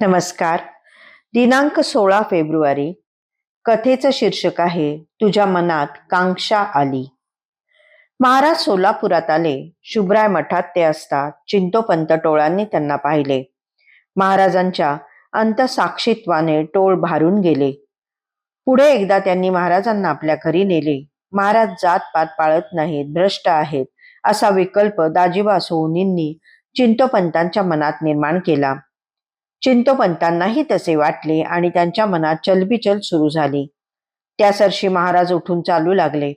नमस्कार. दिनांक सोळा फेब्रुवारी. कथेचं शीर्षक आहे तुझ्या मनात कांक्षा आली. महाराज सोलापुरात आले. शुभ्राय मठात ते असता चिंतोपंत टोळांनी त्यांना पाहिले. महाराजांच्या अंतसाक्षीत्वाने टोळ भारून गेले. पुढे एकदा त्यांनी महाराजांना आपल्या घरी नेले. महाराज जात पात पाळत नाहीत भ्रष्ट आहेत असा विकल्प दाजीबा सोनींनी चिंतोपंतांच्या मनात निर्माण केला. चिंतोपंतांनाही तसे वाटले आणि त्यांच्या मनात चलबिचल सुरू झाली. त्यासरशी महाराज उठून चालू लागले.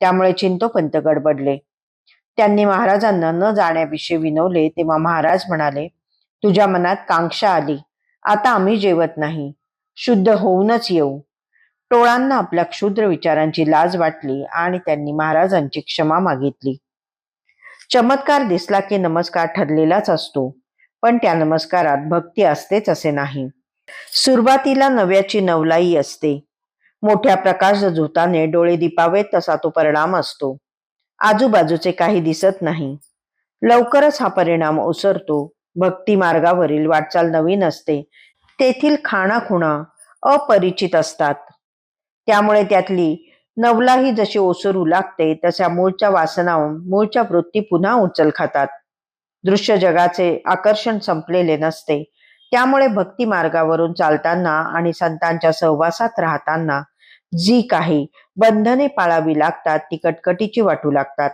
त्यामुळे चिंतोपंत गडबडले. त्यांनी महाराजांना न जाण्याविषयी विनवले तेव्हा महाराज म्हणाले तुझ्या मनात कांक्षा आली. आता आम्ही जेवत नाही. शुद्ध होऊनच येऊ. टोळांना आपल्या क्षुद्र विचारांची लाज वाटली आणि त्यांनी महाराजांची क्षमा मागितली. चमत्कार दिसला की नमस्कार ठरलेलाच असतो. पण त्या नमस्कारात भक्ती असतेच असे नाही. सुरुवातीला नव्याची नवलाई असते. मोठ्या प्रकाश झोताने डोळे दिपावेत तसा तो परिणाम असतो. आजूबाजूचे काही दिसत नाही. लवकरच हा परिणाम ओसरतो. भक्ती मार्गावरील वाटचाल नवीन असते. तेथील खाणाखुणा अपरिचित असतात. त्यामुळे त्यातली नवलाही जशी ओसरू लागते तशा मूळच्या वासना मूळच्या वृत्ती पुन्हा उचल खातात. दृश्य जगाचे आकर्षण संपलेले नसते. त्यामुळे भक्ती मार्गावरून चालताना आणि संतांच्या सहवासात राहताना जी काही बंधने पाळावी लागतात ती कटकटीची वाटू लागतात.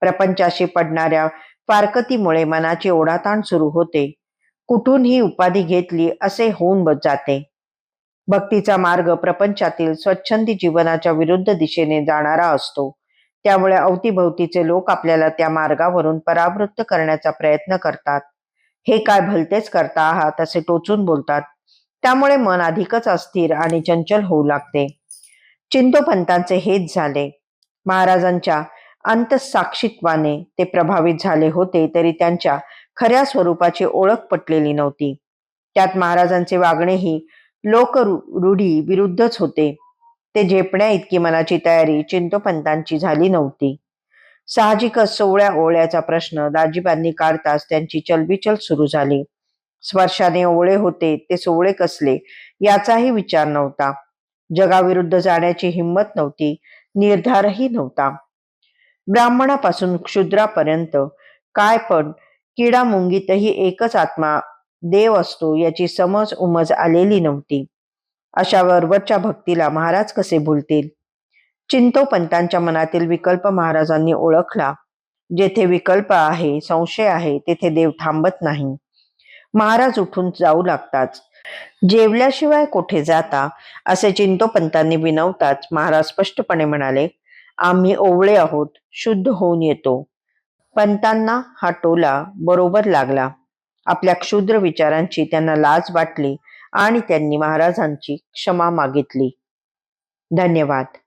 प्रपंचाशी पडणाऱ्या फारकतीमुळे मनाची ओढाताण सुरू होते. कुठून ही उपाधी घेतली असे होऊन जाते. भक्तीचा मार्ग प्रपंचातील स्वच्छंदी जीवनाच्या विरुद्ध दिशेने जाणारा असतो. त्यामुळे अवतीभवतीचे लोक आपल्याला त्या मार्गावरून परावृत्त करण्याचा प्रयत्न करतात. हे काय भलतेच करता आहात असे टोचून बोलतात. त्यामुळे मन अधिकच अस्थिर आणि चंचल होऊ लागते. चिंतोपंतांचे हेच झाले. महाराजांच्या अंतसाक्षित्वाने ते प्रभावित झाले होते तरी त्यांच्या खऱ्या स्वरूपाची ओळख पटलेली नव्हती. त्यात महाराजांचे वागणेही लोक रूढी विरुद्धच होते. ते झेपण्या इतकी मनाची तयारी चिंतोपंतांची झाली नव्हती. साहजिकच सोहळ्या ओळ्याचा प्रश्न दाजीबांनी काढताच त्यांची चलबिचल सुरू झाली. स्पर्शाने ओळे होते ते सोहळे कसले याचाही विचार नव्हता. जगाविरुद्ध जाण्याची हिंमत नव्हती निर्धारही नव्हता. ब्राह्मणापासून क्षुद्रापर्यंत काय पण किडा मुंगीतही एकच आत्मा देव असतो याची समज उमज आलेली नव्हती. अशा वरवरच्या भक्तीला महाराज कसे भुलतील चिंतोपंतांच्या मनातील विकल्प महाराजांनी ओळखला. जेथे विकल्प आहे संशय आहे तेथे देव थांबत नाही. महाराज उठून जाऊ लागताच जेवल्याशिवाय कोठे जाता? असे चिंतोपंतांनी विनवताच महाराज स्पष्टपणे म्हणाले आम्ही ओवळे आहोत शुद्ध होऊन येतो. पंतांना हा टोला बरोबर लागला. आपल्या क्षुद्र विचारांची त्यांना लाज वाटली. आणि त्यांनी महाराजांची क्षमा मागितली. धन्यवाद.